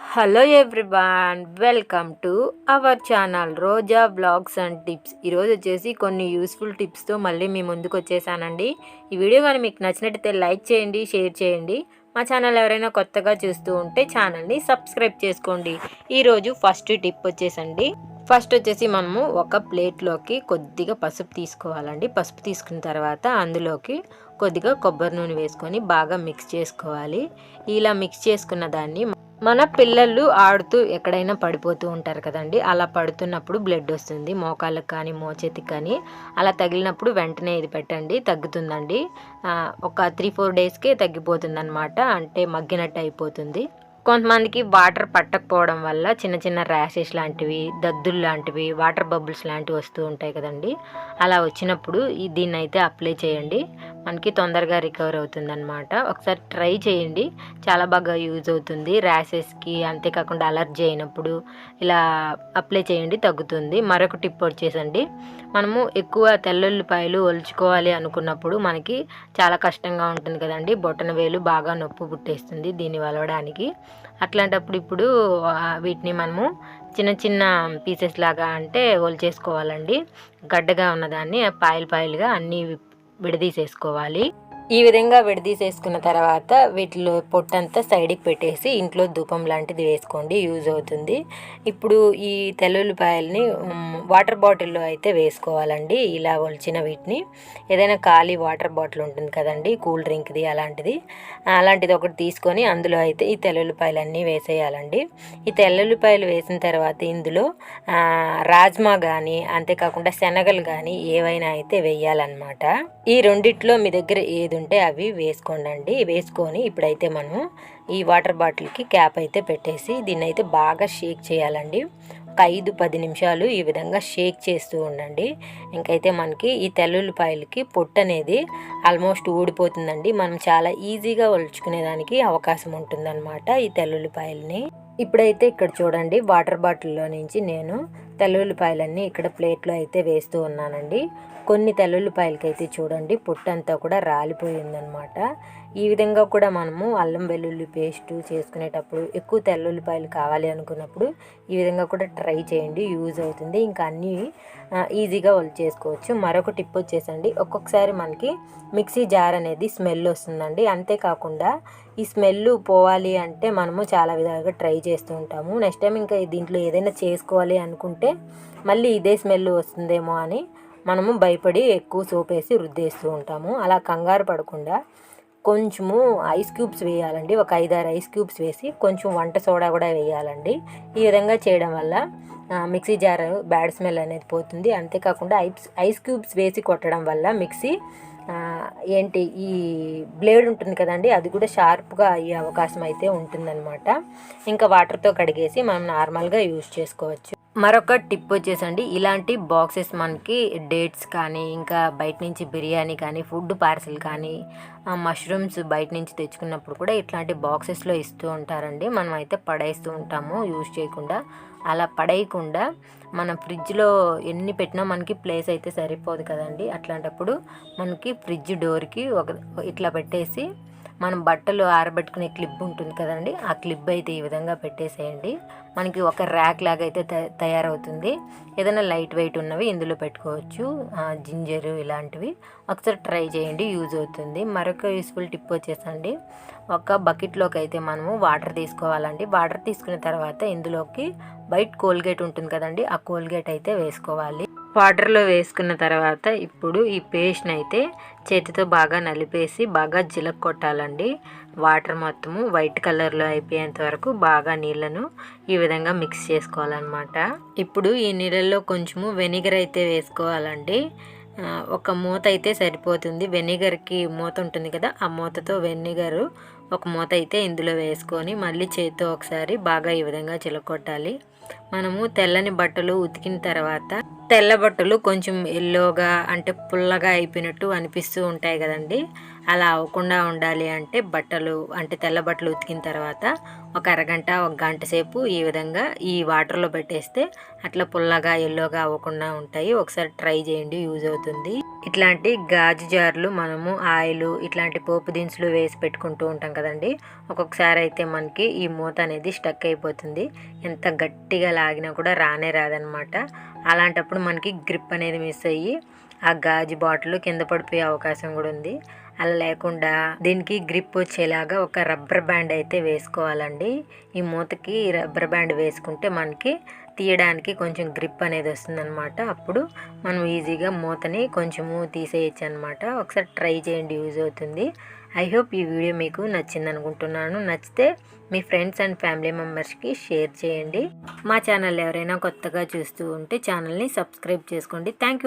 Hello everyone welcome to our channel Roja blogs and tips. ఈరోజు వచ్చేసి కొన్ని useful టిప్స్తో మళ్ళీ మీ ముందుకు వచ్చేసానండి. ఈ వీడియో కానీ మీకు నచ్చినట్టయితే లైక్ చేయండి షేర్ చేయండి. మా ఛానల్ ఎవరైనా కొత్తగా చూస్తూ ఉంటే ఛానల్ని సబ్స్క్రైబ్ చేసుకోండి. ఈరోజు ఫస్ట్ టిప్ వచ్చేసండి. ఫస్ట్ వచ్చేసి మనము ఒక ప్లేట్లోకి కొద్దిగా పసుపు తీసుకోవాలండి. పసుపు తీసుకున్న తర్వాత అందులోకి కొద్దిగా కొబ్బరి నూనె వేసుకొని బాగా మిక్స్ చేసుకోవాలి. ఇలా మిక్స్ చేసుకున్న దాన్ని మన పిల్లలు ఆడుతూ ఎక్కడైనా పడిపోతూ ఉంటారు కదండి. అలా పడుతున్నప్పుడు బ్లడ్ వస్తుంది. మోకాళ్ళకి కానీ మోచేతికి కానీ అలా తగిలినప్పుడు వెంటనే ఇది పెట్టండి. తగ్గుతుందండి. ఒక త్రీ ఫోర్ డేస్కే తగ్గిపోతుంది అనమాట అంటే మగ్గినట్టు అయిపోతుంది. కొంతమందికి వాటర్ పట్టకపోవడం వల్ల చిన్న చిన్న ర్యాషెస్ లాంటివి దద్దులు లాంటివి వాటర్ బబుల్స్ లాంటివి వస్తూ ఉంటాయి కదండి. అలా వచ్చినప్పుడు దీన్ని అయితే అప్లై చేయండి. మనకి తొందరగా రికవర్ అవుతుంది అనమాట ఒకసారి ట్రై చేయండి. చాలా బాగా యూజ్ అవుతుంది. ర్యాషెస్కి అంతేకాకుండా అలర్జీ అయినప్పుడు ఇలా అప్లై చేయండి తగ్గుతుంది. మరొక టిప్ వచ్చేసండి. మనము ఎక్కువ తెల్లుల్లిపాయలు ఒలుచుకోవాలి అనుకున్నప్పుడు మనకి చాలా కష్టంగా ఉంటుంది కదండి. బొట్టన వేలు బాగా నొప్పి పుట్టేస్తుంది దీన్ని వలవడానికి. అట్లాంటప్పుడు ఇప్పుడు వీటిని మనము చిన్న చిన్న పీసెస్ లాగా అంటే ఒలిచేసుకోవాలండి. గడ్డగా ఉన్నదాన్ని పాయలు పాయలుగా అన్నీ విడదీసేసుకోవాలి. ఈ విధంగా విడదీసేసుకున్న తర్వాత వీటిలో పొట్టంతా సైడ్కి పెట్టేసి ఇంట్లో ధూపం లాంటిది వేసుకోండి యూజ్ అవుతుంది. ఇప్పుడు ఈ తెల్లుల్లిపాయల్ని వాటర్ బాటిల్లో అయితే వేసుకోవాలండి ఇలా ఒలిచిన వీటిని. ఏదైనా ఖాళీ వాటర్ బాటిల్ ఉంటుంది కదండి కూల్ డ్రింక్ది అలాంటిది. అలాంటిది ఒకటి తీసుకొని అందులో అయితే ఈ తెల్లుల్లిపాయలన్నీ వేసేయాలండి. ఈ తెల్లుల్లిపాయలు వేసిన తర్వాత ఇందులో రాజ్మా కానీ అంతేకాకుండా శనగలు కానీ ఏవైనా అయితే వేయాలన్నమాట. ఈ రెండిట్లో మీ దగ్గర ఏది ఉంటే అవి వేసుకోండి వేసుకొని ఇప్పుడైతే మనం ఈ వాటర్ బాటిల్కి క్యాప్ అయితే పెట్టేసి దీన్ని అయితే బాగా షేక్ చేయాలండి. ఒక ఐదు పది నిమిషాలు ఈ విధంగా షేక్ చేస్తూ ఉండండి. ఇంకైతే మనకి ఈ తెల్లుల్లిపాయలకి పొట్టు అనేది ఆల్మోస్ట్ ఊడిపోతుందండి. మనం చాలా ఈజీగా ఒలుచుకునేదానికి అవకాశం ఉంటుందన్నమాట ఈ తెల్లుల్లిపాయలని. ఇప్పుడైతే ఇక్కడ చూడండి వాటర్ బాటిల్లో నుంచి నేను తెల్లుల్లిపాయలన్నీ ఇక్కడ ప్లేట్లో అయితే వేస్తూ ఉన్నానండి. కొన్ని తెల్లుల్లిపాయలకైతే చూడండి పొట్టంతా కూడా రాలిపోయిందనమాట ఈ విధంగా కూడా మనము అల్లం వెల్లుల్లి పేస్ట్ చేసుకునేటప్పుడు ఎక్కువ తెల్లుల్లిపాయలు కావాలి అనుకున్నప్పుడు ఈ విధంగా కూడా ట్రై చేయండి యూజ్ అవుతుంది. ఇంకా అన్నీ ఈజీగా వాళ్ళు చేసుకోవచ్చు. మరొక టిప్ వచ్చేసండి. ఒక్కొక్కసారి మనకి మిక్సీ జార్ అనేది స్మెల్ వస్తుందండి. అంతేకాకుండా ఈ స్మెల్ పోవాలి అంటే మనము చాలా విధాలుగా ట్రై చేస్తూ ఉంటాము. నెక్స్ట్ టైం ఇంకా దీంట్లో ఏదైనా చేసుకోవాలి అనుకుంటే మళ్ళీ ఇదే స్మెల్ వస్తుందేమో అని మనము భయపడి ఎక్కువ సోప్ వేసి రుద్దేస్తూ ఉంటాము. అలా కంగారు పడకుండా కొంచెము ఐస్ క్యూబ్స్ వేయాలండి. ఒక ఐదారు ఐస్ క్యూబ్స్ వేసి కొంచెం వంట సోడా కూడా వేయాలండి. ఈ విధంగా చేయడం వల్ల మిక్సీ జార్ బ్యాడ్ స్మెల్ అనేది పోతుంది. అంతేకాకుండా ఐస్ ఐస్ క్యూబ్స్ వేసి కొట్టడం వల్ల మిక్సీ ఏంటి ఈ బ్లేడ్ ఉంటుంది కదండి అది కూడా షార్ప్గా అయ్యే అవకాశం అయితే ఉంటుందన్నమాట. ఇంకా వాటర్తో కడిగేసి మనం నార్మల్గా యూజ్ చేసుకోవచ్చు. మరొక టిప్ వచ్చేసండి. ఇలాంటి బాక్సెస్ మనకి డేట్స్ కానీ ఇంకా బయట నుంచి బిర్యానీ కానీ ఫుడ్ పార్సిల్ కానీ మష్రూమ్స్ బయట నుంచి తెచ్చుకున్నప్పుడు కూడా ఇట్లాంటి బాక్సెస్లో ఇస్తూ ఉంటారండి. మనం అయితే పడేస్తూ ఉంటాము యూజ్ చేయకుండా. అలా పడేయకుండా మనం ఫ్రిడ్జ్లో ఎన్ని పెట్టినా మనకి ప్లేస్ అయితే సరిపోదు కదండి. అట్లాంటప్పుడు మనకి ఫ్రిడ్జ్ డోర్కి ఒక ఇట్లా పెట్టేసి మనం బట్టలు ఆరబెట్టుకునే క్లిప్ ఉంటుంది కదండి. ఆ క్లిప్ అయితే ఈ విధంగా పెట్టేసేయండి. మనకి ఒక ర్యాక్ లాగా అయితే తయారవుతుంది. ఏదైనా లైట్ వెయిట్ ఉన్నవి ఇందులో పెట్టుకోవచ్చు. జింజరు ఇలాంటివి. ఒకసారి ట్రై చేయండి యూజ్ అవుతుంది. మరొక యూస్ఫుల్ టిప్ వచ్చేసండి. ఒక బకెట్లోకి అయితే మనము వాటర్ తీసుకోవాలండి. వాటర్ తీసుకున్న తర్వాత ఇందులోకి బయట కోల్గేట్ ఉంటుంది కదండి ఆ కోల్గేట్ అయితే వేసుకోవాలి. వాటర్లో వేసుకున్న తర్వాత ఇప్పుడు ఈ పేస్ట్ని అయితే చేతితో బాగా నలిపేసి బాగా జిలక్ కొట్టాలండి వాటర్ మొత్తము వైట్ కలర్లో అయిపోయేంత వరకు బాగా నీళ్ళను ఈ విధంగా మిక్స్ చేసుకోవాలన్నమాట. ఇప్పుడు ఈ నీళ్ళల్లో కొంచెము వెనిగర్ అయితే వేసుకోవాలండి. ఒక మూత అయితే సరిపోతుంది. వెనిగర్కి మూత ఉంటుంది కదా ఆ మూతతో వెనిగరు ఒక మూత అయితే ఇందులో వేసుకొని మళ్ళీ చేతితో ఒకసారి బాగా ఈ విధంగా చిలకొట్టాలి. మనము తెల్లని బట్టలు ఉతికిన తర్వాత తెల్ల బట్టలు కొంచెం ఎల్లోగా అంటే పుల్లగా అయిపోయినట్టు అనిపిస్తూ ఉంటాయి కదండి. అలా అవ్వకుండా ఉండాలి అంటే బట్టలు అంటే తెల్ల బట్టలు ఉతికిన తర్వాత ఒక అరగంట ఒక గంట సేపు ఈ విధంగా ఈ వాటర్లో పెట్టేస్తే అట్లా పుల్లగా ఎల్లోగా అవ్వకుండా ఉంటాయి. ఒకసారి ట్రై చేయండి యూజ్ అవుతుంది. ఇట్లాంటి గాజు జార్లు మనము ఆయిల్ ఇట్లాంటి పోపు దినుసులు వేసి పెట్టుకుంటూ ఉంటాం కదండి. ఒక్కొక్కసారి అయితే మనకి ఈ మూత అనేది స్టక్ అయిపోతుంది. ఎంత గట్టిగా లాగినా కూడా రానే రాదనమాట. అలాంటప్పుడు మనకి గ్రిప్ అనేది మిస్ అయ్యి ఆ గాజు బాటిల్ కింద పడిపోయే అవకాశం కూడా ఉంది. అలా లేకుండా దీనికి గ్రిప్ వచ్చేలాగా ఒక రబ్బర్ బ్యాండ్ అయితే వేసుకోవాలండి. ఈ మూతకి రబ్బర్ బ్యాండ్ వేసుకుంటే మనకి తీయడానికి కొంచెం గ్రిప్ అనేది వస్తుందన్నమాట. అప్పుడు మనం ఈజీగా మూతని కొంచెము తీసేయచ్చు అనమాట ఒకసారి ట్రై చేయండి యూజ్ అవుతుంది. ఐ హోప్ ఈ వీడియో మీకు నచ్చింది అనుకుంటున్నాను నచ్చితే మీ ఫ్రెండ్స్ అండ్ ఫ్యామిలీ మెంబర్స్కి షేర్ చేయండి. మా ఛానల్ ఎవరైనా కొత్తగా చూస్తూ ఉంటే ఛానల్ని సబ్స్క్రైబ్ చేసుకోండి. Thank you